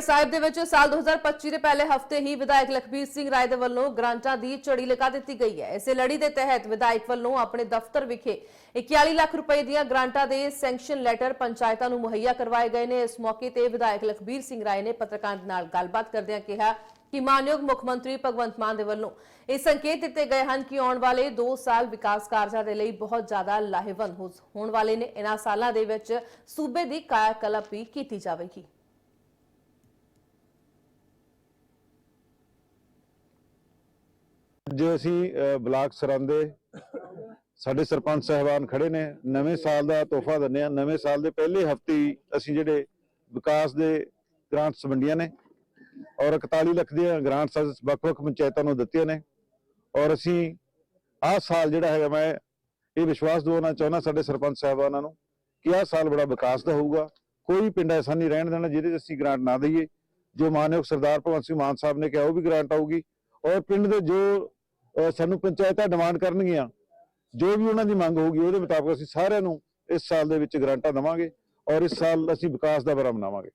ਸਾਹਿਬ ਦੇ ਵਿੱਚ ਸਾਲ 2025 ਦੇ ਪਹਿਲੇ ਹਫ਼ਤੇ ਹੀ ਵਿਧਾਇਕ ਲਖਬੀਰ ਸਿੰਘ ਰਾਏ ਦੇ ਵੱਲੋਂ ਗ੍ਰਾਂਟਾਂ ਦੀ ਚੜੀ ਲਗਾ ਦਿੱਤੀ ਗਈ ਹੈ। ਇਸੇ ਲੜੀ ਦੇ ਤਹਿਤ ਵਿਧਾਇਕ ਵੱਲੋਂ ਆਪਣੇ ਦਫ਼ਤਰ ਵਿਖੇ 41 ਲੱਖ ਰੁਪਏ ਦੀਆਂ ਗ੍ਰਾਂਟਾਂ ਦੇ ਸੈਂਕਸ਼ਨ ਲੈਟਰ ਪੰਚਾਇਤਾਂ ਨੂੰ ਮੁਹੱਈਆ ਕਰਵਾਏ ਗਏ ਨੇ। ਇਸ ਮੌਕੇ ਤੇ ਵਿਧਾਇਕ ਲਖਬੀਰ ਸਿੰਘ ਰਾਏ ਨੇ ਪੱਤਰਕਾਰਾਂ ਦੇ ਨਾਲ ਗੱਲਬਾਤ ਕਰਦਿਆਂ ਕਿਹਾ ਕਿ ਮਾਨਯੋਗ ਮੁੱਖ ਮੰਤਰੀ ਭਗਵੰਤ ਮਾਨ ਦੇ ਵੱਲੋਂ ਇਹ ਸੰਕੇਤ ਦਿੱਤੇ ਗਏ ਹਨ ਕਿ ਆਉਣ ਵਾਲੇ 2 ਸਾਲ ਵਿਕਾਸ ਕਾਰਜਾਂ ਦੇ ਲਈ ਬਹੁਤ ਜ਼ਿਆਦਾ ਲਾਹੇਵੰਦ ਹੋਣ ਵਾਲੇ ਨੇ। ਇਹਨਾਂ ਸਾਲਾਂ ਦੇ ਵਿੱਚ ਸੂਬੇ ਦੀ ਕਾਇਆ ਕਲਪ ਵੀ ਕੀਤੀ ਜਾਵੇਗੀ। ਅਸੀਂ ਬਲਾਕ ਸਰੰਦੇ ਸਾਡੇ ਸਰਪੰਚ ਸਹਿਬਾਨ ਖੜੇ ਨੇ, ਨਵੇਂ ਸਾਲ ਦਾ ਤੋਹਫਾ ਦਿੰਦੇ ਆ ਨਵੇਂ ਸਾਲ ਦੇ ਪਹਿਲੇ ਹਫ਼ਤੇ ਅਸੀਂ ਜਿਹੜੇ ਵਿਕਾਸ ਦੇ ਗ੍ਰਾਂਟਸ ਵੰਡੀਆਂ ਨੇ ਔਰ 41 ਲੱਖ ਦੀਆਂ ਗ੍ਰਾਂਟਸ ਵੱਖ-ਵੱਖ ਪੰਚਾਇਤਾਂ ਨੂੰ ਦਿੱਤੀਆਂ ਨੇ ਔਰ ਅਸੀਂ ਆਹ ਸਾਲ ਜਿਹੜਾ ਹੈਗਾ, ਮੈਂ ਇਹ ਵਿਸ਼ਵਾਸ ਦਿਵਾਉਣਾ ਚਾਹੁੰਦਾ ਸਾਡੇ ਸਰਪੰਚ ਸਹਿਬਾਨਾਂ ਨੂੰ ਕਿ ਆਹ ਸਾਲ ਬੜਾ ਵਿਕਾਸ ਦਾ ਹੋਊਗਾ। ਕੋਈ ਪਿੰਡ ਐਸਾ ਨਹੀਂ ਰਹਿਣ ਦੇਣਾ ਜਿਹਦੇ 'ਚ ਅਸੀਂ ਗ੍ਰਾਂਟ ਨਾ ਦਈਏ। ਜੋ ਮਾਨਯੋਗ ਸਰਦਾਰ ਭਗਵੰਤ ਸਿੰਘ ਮਾਨ ਸਾਹਿਬ ਨੇ ਕਿਹਾ, ਉਹ ਵੀ ਗ੍ਰਾਂਟ ਆਊਗੀ। ਔਰ ਪਿੰਡ ਦੇ ਜੋ ਸਾਨੂੰ ਪੰਚਾਇਤਾਂ ਡਿਮਾਂਡ ਕਰਨਗੀਆਂ। ਜੋ ਵੀ ਉਹਨਾਂ ਦੀ ਮੰਗ ਹੋਊਗੀ, ਉਹਦੇ ਮੁਤਾਬਕ ਅਸੀਂ ਸਾਰਿਆਂ ਨੂੰ ਇਸ ਸਾਲ ਦੇ ਵਿੱਚ ਗ੍ਰਾਂਟਾਂ ਦੇਵਾਂਗੇ ਔਰ ਇਸ ਸਾਲ ਅਸੀਂ ਵਿਕਾਸ ਦਾ ਬਰਾ ਮਨਾਵਾਂਗੇ